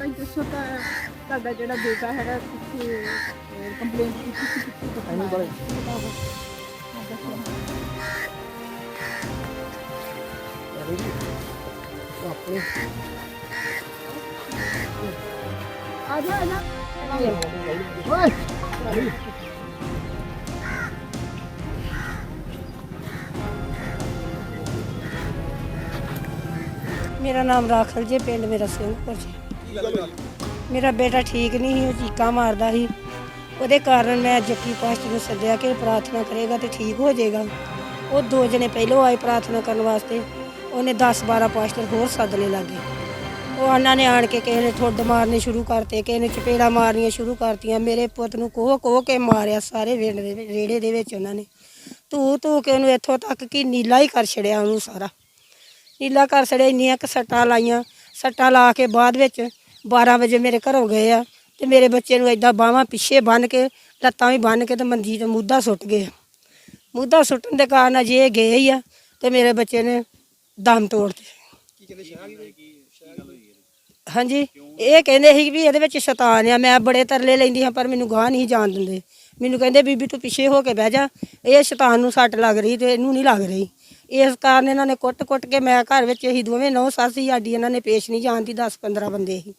ਭਾਈ ਦੱਸੋ ਤਾਂ ਤੁਹਾਡਾ ਜਿਹੜਾ ਬੇਟਾ ਹੈਗਾ ਕਿੱਥੇ ਕੰਪਲੇਂਟ ਕੀਤੀ ਸੀ ਕਿੱਥੇ ਐਨੂੰ ਬੜੇ ਆਪਣੇ ਆ ਜਾ ਆ ਜਾ ਓਏ ਮੇਰਾ ਨਾਮ ਰਾਖਲ ਜੇ ਪਿੰਡ ਮੇਰਾ ਸਿੰਘਪੁਰ ਜੀ ਮੇਰਾ ਬੇਟਾ ਠੀਕ ਨਹੀਂ ਸੀ, ਉਹ ਚੀਕਾਂ ਮਾਰਦਾ ਸੀ। ਉਹਦੇ ਕਾਰਨ ਮੈਂ ਜੱਕੀ ਪਾਸਟਰ ਨੂੰ ਸੱਦਿਆ ਕਿ ਪ੍ਰਾਰਥਨਾ ਕਰੇਗਾ ਤੇ ਠੀਕ ਹੋ ਜਾਏਗਾ। ਉਹ ਦੋ ਜਣੇ ਪਹਿਲੋਂ ਆਏ ਪ੍ਰਾਰਥਨਾ ਕਰਨ ਵਾਸਤੇ। ਉਹਨੇ 10 12 ਪਾਸਟਰ ਹੋਰ ਸੱਦ ਲਏ ਲਾਗੇ ਉਹ ਉਹਨਾਂ ਨੇ ਆਣ ਕੇ ਕਿਸੇ ਨੇ ਠੁੱਡ ਮਾਰਨੇ ਸ਼ੁਰੂ ਕਰਤੇ, ਕਿਸੇ ਨੇ ਚਪੇੜਾ ਮਾਰਨੀਆਂ ਸ਼ੁਰੂ ਕਰਤੀਆਂ। ਮੇਰੇ ਪੁੱਤ ਨੂੰ ਕੋਹ ਕੋਹ ਕੇ ਮਾਰਿਆ ਸਾਰੇ ਵਿੰਡ ਦੇ ਵਿੱਚ- ਰੇੜੇ ਦੇ ਵਿੱਚ ਉਹਨਾਂ ਨੇ। ਧੂ ਧੂ ਕੇ ਉਹਨੂੰ ਇੱਥੋਂ ਤੱਕ ਕਿ ਨੀਲਾ ਹੀ ਕਰ ਛੜਿਆ ਉਹਨੂੰ ਸਾਰਾ। ਨੀਲਾ ਕਰ ਛੜਿਆ, ਇੰਨੀਆਂ ਕੁ ਸੱਟਾਂ ਲਾਈਆਂ। ਸੱਟਾਂ ਲਾ ਕੇ ਬਾਅਦ ਵਿੱਚ 12 ਵਜੇ ਮੇਰੇ ਘਰੋਂ ਗਏ ਆ ਤੇ ਮੇਰੇ ਬੱਚੇ ਨੂੰ ਏਦਾਂ ਬਾਹਾਂ ਪਿੱਛੇ ਬੰਨ ਕੇ ਲੱਤਾਂ ਵੀ ਬੰਨ ਕੇ ਤੇ ਮੰਜੀ ਤੇ ਮੁੱਦਾ ਸੁੱਟ ਗਏ। ਮੁੱਦਾ ਸੁੱਟਣ ਦੇ ਕਾਰਨ ਅਜੇ ਇਹ ਗਏ ਹੀ ਆ ਤੇ ਮੇਰੇ ਬੱਚੇ ਨੇ ਦਮ ਤੋੜਤੇ ਹਾਂਜੀ ਇਹ ਕਹਿੰਦੇ ਸੀ ਵੀ ਇਹਦੇ ਵਿੱਚ ਸ਼ੈਤਾਨ ਆ ਮੈਂ ਬੜੇ ਤਰਲੇ ਲੈਂਦੀ ਹਾਂ ਪਰ ਮੈਨੂੰ ਗਾਹ ਨਹੀਂ ਜਾਣ ਦਿੰਦੇ। ਮੈਨੂੰ ਕਹਿੰਦੇ ਬੀਬੀ ਤੂੰ ਪਿੱਛੇ ਹੋ ਕੇ ਬਹਿ ਜਾ ਇਹ ਸ਼ੈਤਾਨ ਨੂੰ ਸੱਟ ਲੱਗ ਰਹੀ ਤੇ ਇਹਨੂੰ ਨਹੀਂ ਲੱਗ ਰਹੀ। ਇਸ ਕਾਰਨ ਇਹਨਾਂ ਨੇ ਕੁੱਟ-ਕੁੱਟ ਕੇ ਮੈਂ ਘਰ ਵਿੱਚ ਅਸੀਂ ਦੋਵੇਂ ਨੌ ਸੱਸ ਹੀ ਸਾਡੀ ਇਹਨਾਂ ਨੇ ਪੇਸ਼ ਨਹੀਂ ਜਾਣ ਦੀ 10-15 ਬੰਦੇ ਸੀ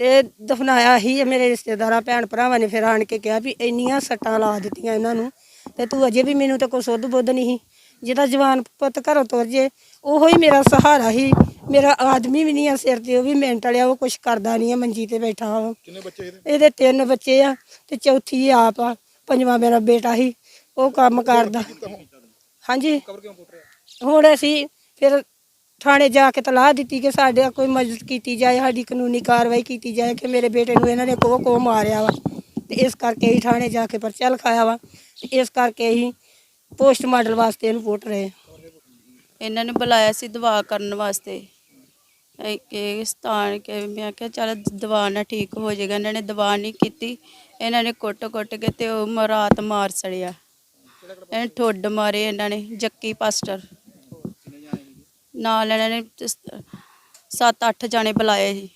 ਤੇ ਦਫਨਾਇਆ ਹੀ ਮੇਰੇ ਰਿਸ਼ਤੇਦਾਰਾਂ ਭੈਣ ਭਰਾਵਾਂ ਨੇ ਫਿਰ ਆਣ ਕੇ ਕਿਹਾ ਵੀ ਇੰਨੀਆਂ ਸੱਟਾਂ ਲਾ ਦਿੱਤੀਆਂ ਇਹਨਾਂ ਨੂੰ ਤੇ ਤੂੰ ਅਜੇ ਵੀ ਮੈਨੂੰ ਤੇ ਕੋਈ ਸੁੱਧ ਬੁੱਧ ਨਹੀਂ ਜਿਹਦਾ ਜਵਾਨ ਪੁੱਤ ਘਰੋਂ ਤੁਰ ਜੇ ਉਹੋ ਹੀ ਮੇਰਾ ਸਹਾਰਾ ਸੀ। ਮੇਰਾ ਆਦਮੀ ਵੀ ਨਹੀਂ ਆ ਸਿਰ ਤੇ ਉਹ ਵੀ ਮਿੰਟ ਵਾਲਿਆ ਉਹ ਕੁਛ ਕਰਦਾ ਨਹੀਂ ਆ ਮੰਜੀ ਤੇ ਬੈਠਾ ਵਾ। ਕਿੰਨੇ ਬੱਚੇ ਇਹਦੇ? ਇਹਦੇ ਤਿੰਨ ਬੱਚੇ ਆ ਤੇ ਚੌਥੀ ਆਪ ਆ ਪੰਜਵਾਂ ਮੇਰਾ ਬੇਟਾ ਸੀ ਉਹ ਕੰਮ ਕਰਦਾ। ਹਾਂਜੀ। ਕਵਰ ਕਿਉਂ ਪੁੱਟ ਰਿਹਾ? ਹੁਣ ਅਸੀਂ ਫਿਰ ਥਾਣੇ ਜਾ ਕੇ ਤਲਾਹ ਦਿੱਤੀ ਕਿ ਸਾਡੇ ਕੋਈ ਮਦਦ ਕੀਤੀ ਜਾਏ, ਸਾਡੀ ਕਾਨੂੰਨੀ ਕਾਰਵਾਈ ਕੀਤੀ ਜਾਏ ਕਿ ਮੇਰੇ ਬੇਟੇ ਨੂੰ ਇਹਨਾਂ ਨੇ ਕੋਹ ਕੋਹ ਮਾਰਿਆ ਵਾ। ਤੇ ਇਸ ਕਰਕੇ ਹੀ ਥਾਣੇ ਜਾ ਕੇ ਪਰਚਾ ਲਿਖਾਇਆ ਵਾ ਤੇ ਇਸ ਕਰਕੇ ਹੀ ਪੋਸਟਮਾਰਟਮ ਵਾਸਤੇ ਇਹਨੂੰ ਪੁੱਟ ਰਹੇ ਇਹਨਾਂ ਨੇ ਬੁਲਾਇਆ ਸੀ ਦਵਾ ਕਰਨ ਵਾਸਤੇ। ਇਹ ਕਿ ਸਥਾਨ ਕੇ ਮੈਂ ਕਿਹਾ ਚੱਲ ਦਵਾ ਨਾ ਠੀਕ ਹੋ ਜਾਏਗਾ। ਇਹਨਾਂ ਨੇ ਦਵਾ ਨਹੀਂ ਕੀਤੀ। ਇਹਨਾਂ ਨੇ ਕੁੱਟ-ਕੁੱਟ ਕੇ ਤੇ ਉਹ ਰਾਤ ਮਾਰ ਸੜਿਆ। ਇਹਨਾਂ ਠੁੱਡ ਮਾਰੇ ਇਹਨਾਂ ਨੇ, ਜੱਕੀ ਪਾਸਟਰ। ਨਾਲ ਇਹਨਾਂ ਨੇ 7-8 ਜਾਣੇ ਬੁਲਾਏ ਸੀ।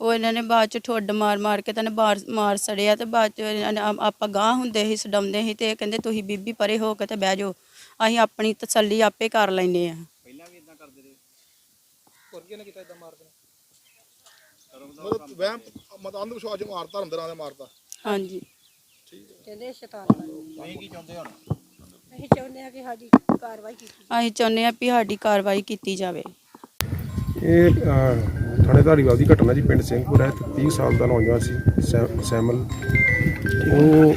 ਉਹ ਇਹਨਾਂ ਨੇ ਬਾਅਦ ਚ ਠੁੱਡ ਮਾਰ ਮਾਰ ਕੇ ਤਾਂ ਮਾਰ ਮਾਰ ਸੜਿਆ ਤੇ ਬਾਅਦ ਚ ਇਹਨਾਂ ਨੇ ਆ- ਆਪਾਂ ਗਾਂ ਹੁੰਦੇ ਸੀ ਸਡਾਉਂਦੇ ਸੀ ਤੇ ਇਹ ਕਹਿੰਦੇ ਤੁਸੀਂ ਬੀਬੀ ਪਰੇ ਹੋ ਕੇ ਤੇ ਬਹਿ ਜਾਓ। ਅਸੀਂ ਆਪਣੀ ਤਸੱਲੀ ਆਪੇ ਕਰ ਲੈਨੇ ਆ ਪਹਿਲਾਂ ਵੀ ਇਦਾਂ ਕਰਦੇ ਰਹੇ? ਹੋਰ ਕੀ ਨੇ ਕੀਤਾ ਇਦਾਂ ਮਾਰ ਦੇਣਾ? ਮਤਲਬ ਵਹਿਮ ਮਤ ਅੰਧ ਵਿਸ਼ਵਾਸ ਚ ਮਾਰਤਾ ਅੰਦਰਾਂ ਦੇ ਮਾਰਤਾ। ਹਾਂਜੀ। ਕਹਿੰਦੇ ਸ਼ੈਤਾਨ ਨਹੀਂ ਕੀ ਚਾਹੁੰਦੇ ਹੁਣ? ਅਸੀਂ ਚਾਹੁੰਦੇ ਆ ਕਿ ਸਾਡੀ ਕਾਰਵਾਈ ਕੀਤੀ ਅਸੀਂ ਚਾਹੁੰਦੇ ਆ ਵੀ ਸਾਡੀ ਕਾਰਵਾਈ ਕੀਤੀ ਜਾਵੇ। ਇਹ ਅਹ, ਥਾਣੇ ਧਾਰੀਵਾਲ ਦੀ ਘਟਨਾ ਜੀ ਪਿੰਡ ਸਿੰਘਪੁਰ ਹੈ ਤੇ 30 ਸਾਲ ਦਾ ਨੌਜਵਾਨ ਸੀ ਸੈ- ਸੈਮਲ। ਉਹ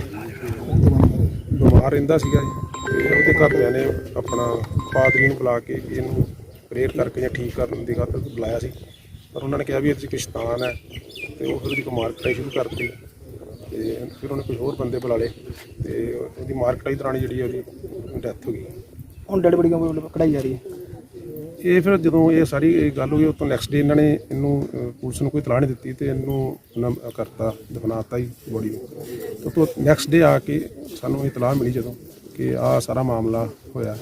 ਬਿਮਾਰ ਰਹਿੰਦਾ ਸੀਗਾ ਜੀ ਤੇ ਉਹਦੇ ਘਰਦਿਆਂ ਨੇ ਆਪਣਾ ਪਾਦਰੀ ਨੂੰ ਬੁਲਾ ਕੇ ਇਹਨੂੰ ਪ੍ਰੇਅਰ ਕਰਕੇ ਜਾਂ ਠੀਕ ਕਰਨ ਦੀ ਖਾਤਰ ਬੁਲਾਇਆ ਸੀ। ਪਰ ਉਹਨਾਂ ਨੇ ਕਿਹਾ ਵੀ ਇਹ 'ਚ ਕੋਈ ਸ਼ੈਤਾਨ ਹੈ ਤੇ ਉਹ ਫਿਰ ਉਹਦੀ ਮਾਰ ਕਟਾਈ ਸ਼ੁਰੂ ਕਰਤੀ। ਤੇ ਫਿਰ ਉਹਨੇ ਕੁਝ ਹੋਰ ਬੰਦੇ ਬੁਲਾ ਲਏ ਤੇ ਉਹਦੀ ਮਾਰ ਕਟਾਈ ਦੌਰਾਨ ਹੀ ਜਿਹੜੀ ਉਹਦੀ ਡੈਥ ਹੋ ਗਈ। ਹੁਣ ਡੈਡ ਬੜੀ ਕਢਾਈ ਜਾ ਰਹੀ ਹੈ? ਇਹ ਫਿਰ ਜਦੋਂ ਇਹ ਸਾਰੀ ਇਹ ਗੱਲ ਹੋਈ ਉਸ ਤੋਂ ਨੈਕਸਟ ਡੇ ਇਹਨਾਂ ਨੇ ਇਹਨੂੰ ਅਹ, ਪੁਲਿਸ ਨੂੰ ਕੋਈ ਤਲਾਹ ਨਹੀਂ ਦਿੱਤੀ ਤੇ ਇਹਨੂੰ ਉਹਨਾਂ ਕਰਤਾ ਦਫਨਾਤਾ ਹੀ ਬੋਡੀ ਨੂੰ। ਤੇ ਤੋਂ ਨੈਕਸਟ ਡੇ ਆ ਕੇ ਸਾਨੂੰ ਇਹ ਤਲਾਹ ਮਿਲੀ ਜਦੋਂ ਕਿ ਆ ਸਾਰਾ ਮਾਮਲਾ ਹੋਇਆ।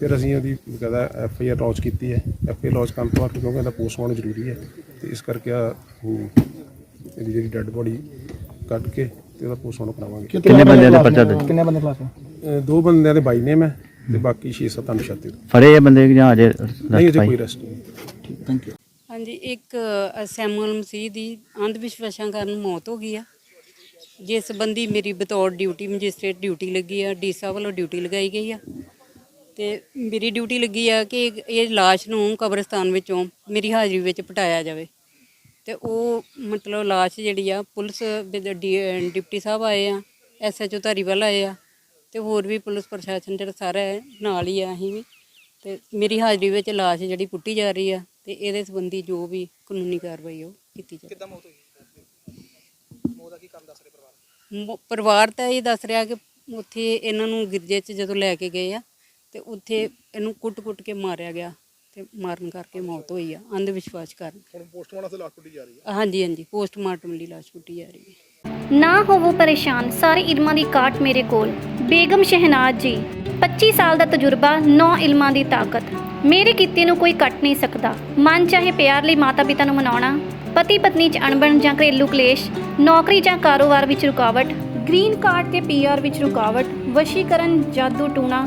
ਫਿਰ ਅਸੀਂ ਉਹਦੀ ਬਕਾਇਦਾ ਐਫ ਆਈ ਆਰ ਲੌਂਚ ਕੀਤੀ ਹੈ। ਐਫ ਆਈ ਲੌਂਚ ਕਰਨ ਤੋਂ ਬਾਅਦ ਕਿਉਂਕਿ ਇਹਦਾ ਪੋਸਟਮਾਰਟਮ ਜ਼ਰੂਰੀ ਹੈ ਤੇ ਇਸ ਕਰਕੇ ਆ ਇਹਦੀ ਜਿਹੜੀ ਡੈੱਡ ਬੋਡੀ ਕੱਢ ਕੇ ਤੇ ਉਹਦਾ ਪੋਸਟਮਾਰਟਮ ਕਰਾਵਾਂਗੇ ਕਿੰਨੇ ਬੰਦਿਆਂ ਦੇ ਪਰਚਾ ਦੇ ਕਿੰਨੇ ਬੰਦੇ ਖਲਾਸ ਅਹ, ਦੋ ਬੰਦਿਆਂ ਦੇ ਬਾਈ ਨੇਮ ਹੈ ਤੇ ਬਾਕੀ 6-7 ਅਨਸ਼ਾਤੇ ਫੜੇ ਇਹ ਬੰਦੇ ਜਾਂ ਅਜੇ ਨਹੀਂ ਅਜੇ ਕੋਈ ਰੈਸਟ ਨਹੀਂ। ਥੈਂਕ ਯੂ ਹਾਂਜੀ ਇੱਕ ਅ, ਸੈਮੂਅਲ ਮਸੀਹ ਦੀ ਅੰਧ ਵਿਸ਼ਵਾਸਾਂ ਕਾਰਨ ਮੌਤ ਹੋ ਗਈ ਆ। ਜਿਸ ਸੰਬੰਧੀ ਮੇਰੀ ਬਤੌਰ ਡਿਊਟੀ ਮੈਜਿਸਟ੍ਰੇਟ ਡਿਊਟੀ ਲੱਗੀ ਆ ਡੀਸਾ ਵੱਲੋਂ ਡਿਊਟੀ ਲਗਾਈ ਗਈ ਆ। ਤੇ ਮੇਰੀ ਡਿਊਟੀ ਲੱਗੀ ਆ ਕਿ ਇਹ ਲਾਸ਼ ਨੂੰ ਕਬਰਸਤਾਨ ਵਿੱਚੋਂ ਮੇਰੀ ਹਾਜ਼ਰੀ ਵਿੱਚ ਪਟਾਇਆ ਜਾਵੇ। ਤੇ ਉਹ ਮਤਲਬ ਲਾਸ਼ ਜਿਹੜੀ ਆ ਪੁਲਿਸ ਦੇ ਡੀ- ਡਿਪਟੀ ਸਾਹਿਬ ਆਏ ਆ ਐਸਐਚਓ ਧਾਰੀਵਾਲ ਆਏ ਆ ਤੇ ਹੋਰ ਵੀ ਪੁਲਿਸ ਪ੍ਰਸ਼ਾਸਨ ਜਿਹੜਾ ਸਾਰਾ ਹੈ, ਨਾਲ ਹੀ ਆ ਅਸੀਂ ਵੀ। ਤੇ ਮੇਰੀ ਹਾਜ਼ਰੀ ਵਿੱਚ ਲਾਸ਼ ਜਿਹੜੀ ਪੁੱਟੀ ਜਾ ਰਹੀ ਆ ਤੇ ਇਹਦੇ ਸੰਬੰਧੀ ਜੋ ਵੀ ਕਾਨੂੰਨੀ ਕਾਰਵਾਈ ਉਹ ਕੀਤੀ ਜਾਵੇ ਕਿੱਦਾਂ ਮੌਤ ਹੋਈ? ਮੌਤ ਦਾ ਕੀ ਕੰਮ ਦੱਸ ਰਹੇ ਪਰਿਵਾਰ? ਮ- ਪਰਿਵਾਰ ਤਾਂ ਇਹ ਦੱਸ ਰਿਹਾ ਕਿ ਉੱਥੇ ਇਹਨਾਂ ਨੂੰ ਗਿਰਜੇ 'ਚ ਜਦੋਂ ਲੈ ਕੇ ਗਏ ਆ ਤੇ ਉੱਥੇ ਇਹਨੂੰ ਕੁੱਟ-ਕੁੱਟ ਕੇ ਮਾਰਿਆ ਗਿਆ। ਤੇ ਮਾਰਨ ਕਰਕੇ ਮੌਤ ਹੋਈ ਆ ਅੰਧ ਵਿਸ਼ਵਾਸ ਕਾਰਨ। ਹੁਣ ਪੋਸਟਮਾਰਟਮ ਤੇ ਲਾਸ਼ ਪੁੱਟੀ ਜਾ ਰਹੀ ਹੈ ਹਾਂਜੀ ਹਾਂਜੀ ਪੋਸਟਮਾਰਟਮ ਲਈ ਲਾਸ਼ ਪੁੱਟੀ ਜਾ ਰਹੀ ਹੈ। ਨਾ ਹੋਵੋ ਪਰੇਸ਼ਾਨ ਸਾਰੇ ਇਲਮਾਂ ਦੀ ਕਾਟ ਮੇਰੇ ਕੋਲ। ਬੇਗਮ ਸ਼ਹਿਨਾਜ਼ ਜੀ 25 ਸਾਲ ਦਾ ਤਜਰਬਾ 9 ਇਲਮਾਂ ਦੀ ਤਾਕਤ। ਮੇਰੇ ਕੀਤੇ ਨੂੰ ਕੋਈ ਕੱਟ ਨਹੀਂ ਸਕਦਾ। ਮਨ ਚਾਹੇ ਪਿਆਰ ਲਈ ਮਾਤਾ ਪਿਤਾ ਨੂੰ ਮਨਾਉਣਾ ਪਤੀ ਪਤਨੀ 'ਚ ਅਣਬਣ ਜਾਂ ਘਰੇਲੂ ਕਲੇਸ਼ ਨੌਕਰੀ ਜਾਂ ਕਾਰੋਬਾਰ ਵਿੱਚ ਰੁਕਾਵਟ ਗ੍ਰੀਨ ਕਾਰਡ ਤੇ ਪੀਆਰ ਵਿੱਚ ਰੁਕਾਵਟ ਵਸ਼ੀਕਰਨ ਜਾਦੂ ਟੂਣਾ